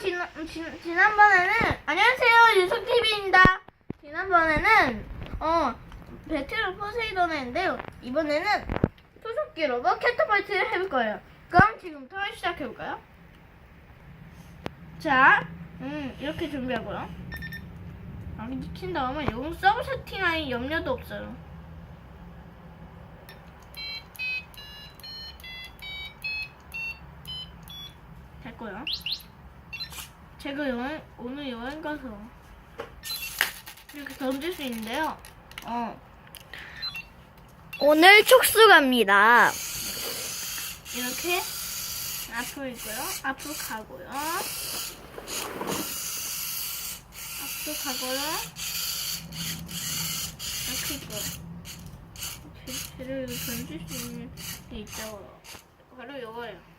지난, 지, 지난번에는, 안녕하세요, 유석TV입니다. 지난번에는, 어, 배틀 포세이돈 했는데요. 이번에는 투석기 로봇 캐터파이트를 해볼 거예요. 그럼 지금부터 시작해볼까요? 자, 음, 이렇게 준비하고요. 아, 익힌 다음에 요금 서브 세팅할 염려도 없어요. 됐고요. 제가 여행, 오늘 여행 가서 이렇게 던질 수 있는데요. 어, 오늘 촉수 갑니다. 이렇게 앞으로 있고요. 앞으로 가고요. 앞으로 가고요. 이렇게 있고요. 제- 이거 던질 수 있는 게 있다고요. 바로 이거예요.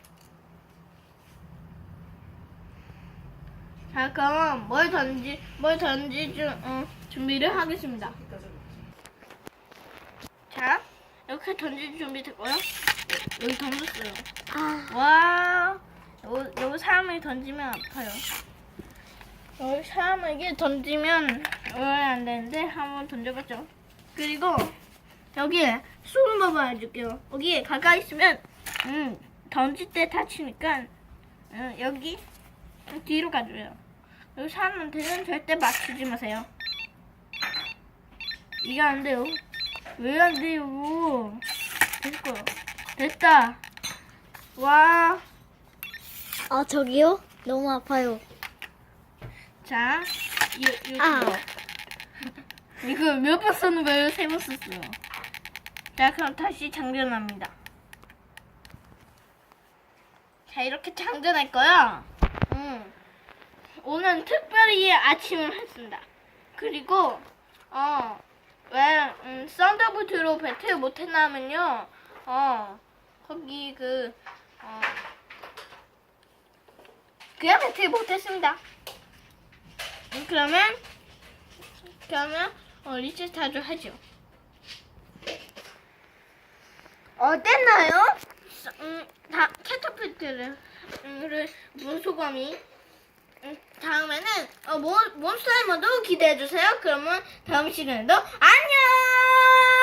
자, 그럼 뭘 던지, 뭘 던지 좀, 어, 준비를 하겠습니다. 자, 이렇게 던질 준비 됐고요. 여기 던졌어요. 아, 와, 여기, 여기 사람을 던지면 아파요. 여기 사람에게 던지면 원래 안 되는데 한번 던져봤죠. 그리고 여기에 수분 버블 해줄게요. 여기 가까이 있으면 음 던질 때 다치니까 음, 여기 뒤로 가줘요. 여기 사람한테는 절대 맞추지 마세요. 이게 안 돼요. 왜 안 돼요? 됐고 됐다. 와, 아 저기요? 너무 아파요. 자, 이, 이, 아, 이거 몇 번 쓰는 거예요? 세 번 썼어요. 자, 그럼 다시 장전합니다. 자, 이렇게 장전할 거야. 음. 오늘 특별히 아침을 했습니다. 그리고, 어, 왜, 음, 썬더볼트로 배틀 못했냐면요, 어, 거기 그, 어, 그냥 배틀 못했습니다. 음, 그러면, 그러면, 어, 리셋하죠 하죠. 어땠나요? 음, 다 캐터필트를 음, 문소감이 음, 다음에는 어, 몬, 몬스터의 모두 기대해 주세요. 그러면 다음 시간에도 안녕.